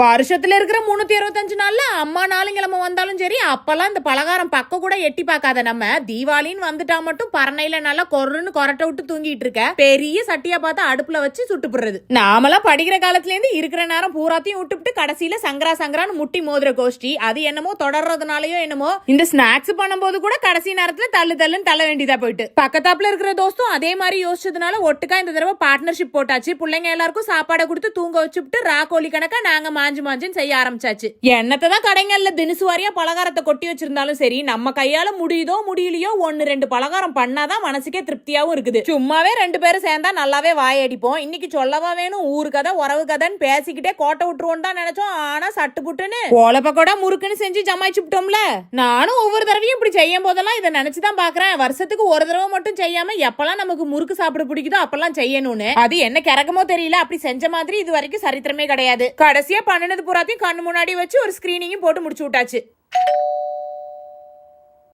வருஷத்துல இருக்கிற முன்னூத்தி அறுபத்தஞ்சு நாள்ல அம்மா நாளுங்கிழமை வந்தாலும் சரி அப்பெல்லாம் இந்த பலகாரம் பக்கம் கூட எட்டி பார்க்காத நம்ம. தீபாவளின்னு வந்துட்டா மட்டும் பரணையில நல்லா கொர்ருன்னு கொரட்டை விட்டு தூங்கிட்டு இருக்க. பெரிய சட்டியா பார்த்து அடுப்புல வச்சு சுட்டுப்புடுறது நாமெல்லாம் படிக்கிற காலத்துல இருந்து இருக்கிற நேரம் பூராத்தையும் விட்டுவிட்டு கடைசியில சங்கரா சங்கரான்னு முட்டி மோதிர கோஷ்டி. அது என்னமோ தொடர்றதுனாலயோ என்னமோ இந்த ஸ்நாக்ஸ் பண்ணும்போது கூட கடைசி நேரத்துல தள்ளு தள்ளுன்னு தள்ள வேண்டியதா போயிட்டு. பக்கத்தாப்புல இருக்கிற தோஸ்தும் அதே மாதிரி யோசிச்சதுனால ஒட்டுக்கா இந்த தடவை பார்ட்னர்ஷிப் போட்டாச்சு. பிள்ளைங்க எல்லாருக்கும் சாப்பாடை கொடுத்து தூங்க வச்சுட்டு ராக்கோலி கணக்கா நாங்க மாஞ்சு மாஞ்சுன்னு செய்ய ஆரம்பிச்சாச்சு. என்னத்தை தான் கடைங்கள்ல தினசு வாரியா பலகாரத்தை கொட்டி வச்சிருந்தாலும் சரி நம்ம கையால முடியுதோ முடியலையோ ஒன்னு ரெண்டு பலகாரம் பண்ணாதான் மனசுக்கே திருப்தியாவும் இருக்குது. சும்மாவே ரெண்டு பேரும் சேர்ந்தா நல்லாவே வாயடிப்போம். இன்னைக்கு சொல்லவா வேணும்? ஊரு கதை உறவு கதைன்னு பேசிக்கிட்டே கோட்டை விட்டுருவோம் தான் நினைச்சோம். ஆனா சட்டு புட்டுன்னு ஓலை கூட முறுக்குன்னு செஞ்சு ஜமாய்ச்சு விட்டோம்ல. நானும் ஒவ்வொரு தடவையும் இப்படி செய்யும் போதெல்லாம் இதை நினைச்சுதான் பாக்குறேன். வருஷத்துக்கு ஒரு தடவை மட்டும் செய்யாம எப்பெல்லாம் நமக்கு முறுக்கு சாப்பிட பிடிக்குதோ அப்பெல்லாம் செய்யணும்னு. அது என்ன கிறக்கமோ தெரியல. அப்படி செஞ்ச மாதிரி இது வரைக்கும் சரித்திரமே கிடையாது. கடைசியா பண்ணினது பூராத்தையும் கண்ணு முன்னாடி வச்சு ஒரு ஸ்கிரீனிங்கும் போட்டு முடிச்சு விட்டாச்சு.